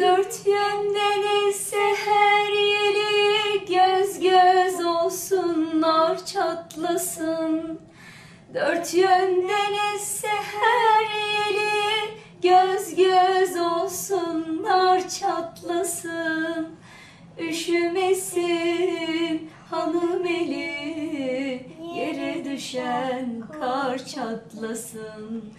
Dört yönden ise her yeri göz göz olsunlar çatlasın. Dört yönden ise her yeri göz göz olsunlar çatlasın. Üşümesin hanım eli düşen kar çatlasın.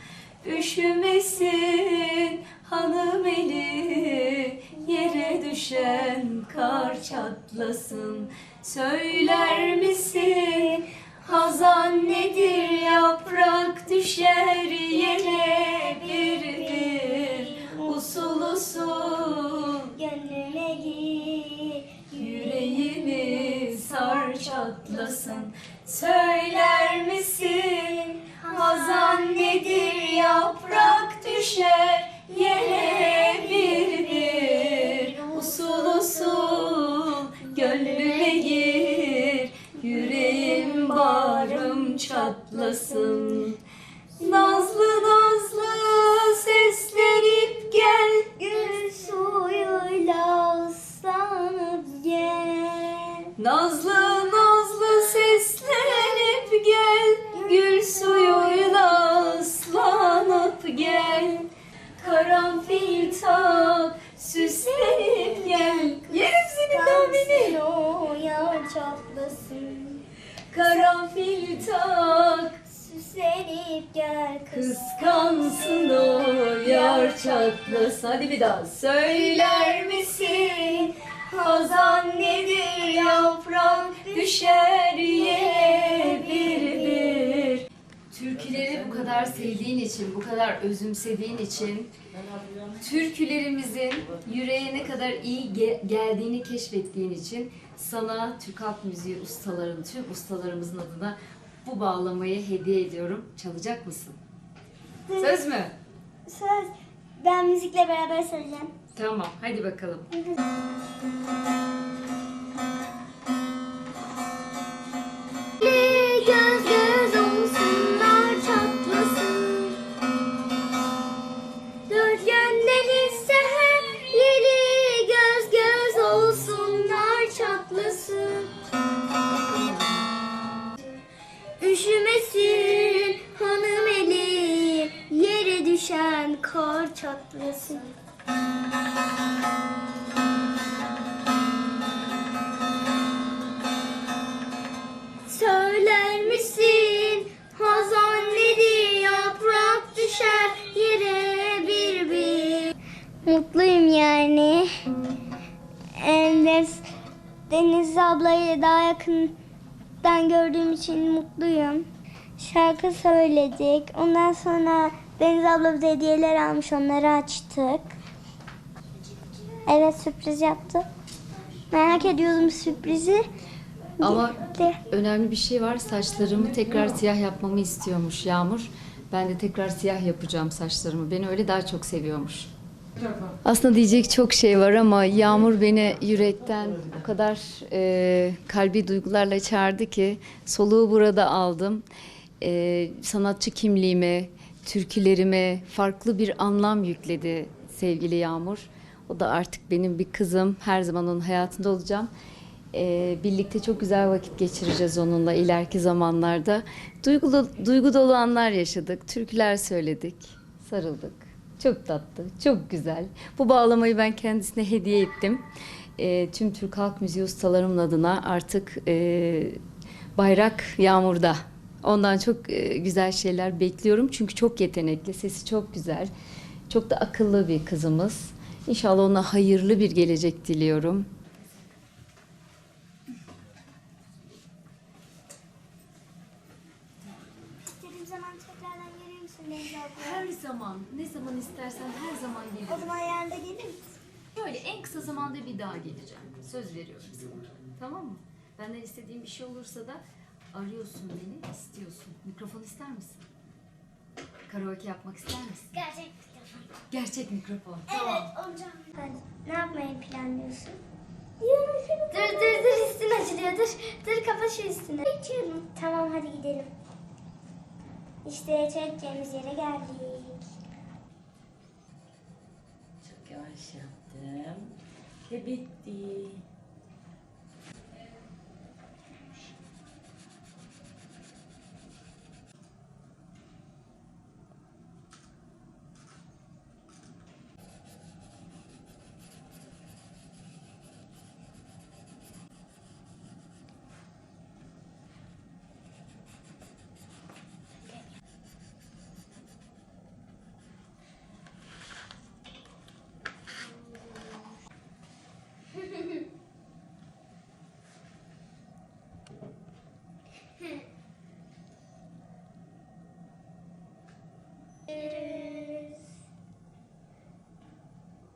Üşümesin hanım eli yere düşen kar çatlasın. Söyler misin hazan nedir yaprak düşer yere bir bir usul usul Gönlüne gir Yüreğimi sar çatlasın Söyler düşer Yere bir bir Usul usul Gönlüme gir Yüreğim bağrım çatlasın. Nazlı nazlı seslenip gel. Gül suyuyla ıslanıp gel Nazlı nazlı Karanfil tak süslenip gel Yerim seni damini o yar çatlasın. Karanfil tak Süslenip gel Kıskansın o yar çatlasın Hadi bir daha. Söyler misin? Hazan nedir yaprak düşer yere bir kadar sevdiğin için, bu kadar özümsediğin için türkülerimizin yüreğe ne kadar iyi ge- geldiğini keşfettiğin için sana Türk Halk Müziği ustaların, tüm ustalarımızın adına bu bağlamayı hediye ediyorum. Çalacak mısın? Söz mü? Söz ben müzikle beraber söyleyeceğim Tamam, hadi bakalım. Üşümesin hanım eli yere düşen kar çatlasın. Söyler misin hazan nedir yaprak düşer yere bir bir. Mutluyum yani. Deniz, Deniz ablayı daha yakından gördüğüm için mutluyum Şarkı söyledik ondan sonra Deniz abla bize hediyeler almış onları açtık Evet sürpriz yaptı Merak ediyordum sürprizi Ama De. önemli bir şey var. Saçlarımı tekrar siyah yapmamı istiyormuş Yağmur. Ben de tekrar siyah yapacağım saçlarımı. Beni öyle daha çok seviyormuş. Aslında diyecek çok şey var ama Yağmur beni yürekten o kadar e, kalbi duygularla çağırdı ki soluğu burada aldım. E, sanatçı kimliğime, türkülerime farklı bir anlam yükledi sevgili Yağmur. O da artık benim bir kızım. Her zaman onun hayatında olacağım. E, birlikte çok güzel vakit geçireceğiz onunla ileriki zamanlarda. Duygulu, duygu dolu anlar yaşadık. Türküler söyledik, sarıldık. Çok tatlı, çok güzel. Bu bağlamayı ben kendisine hediye ettim. E, tüm Türk Halk Müziği ustalarımın adına artık e, bayrak yağmurda. Ondan çok e, güzel şeyler bekliyorum. Çünkü çok yetenekli, sesi çok güzel. Çok da akıllı bir kızımız. İnşallah ona hayırlı bir gelecek diliyorum. İstediğim zaman tekrardan gelir misin Deniz abla? Her zaman, istersen her zaman O gelirim. zaman yarın da gelir misin? Böyle en kısa zamanda bir daha geleceğim. Söz veriyorum sana. Tamam mı? Benden istediğin bir şey olursa da arıyorsun beni, istiyorsun. Mikrofon ister misin? Karaoke yapmak ister misin? Gerçek mikrofon. Gerçek mikrofon. Evet olacağım. Hadi ne yapmayı planlıyorsun? Dur dur dur üstün açılıyor dur. Dur kapa şu üstünü. Geçiyorum. Tamam hadi gidelim. İşte çekeceğimiz yere geldik. Yavaş yaptı. yaptım. Ve bitti.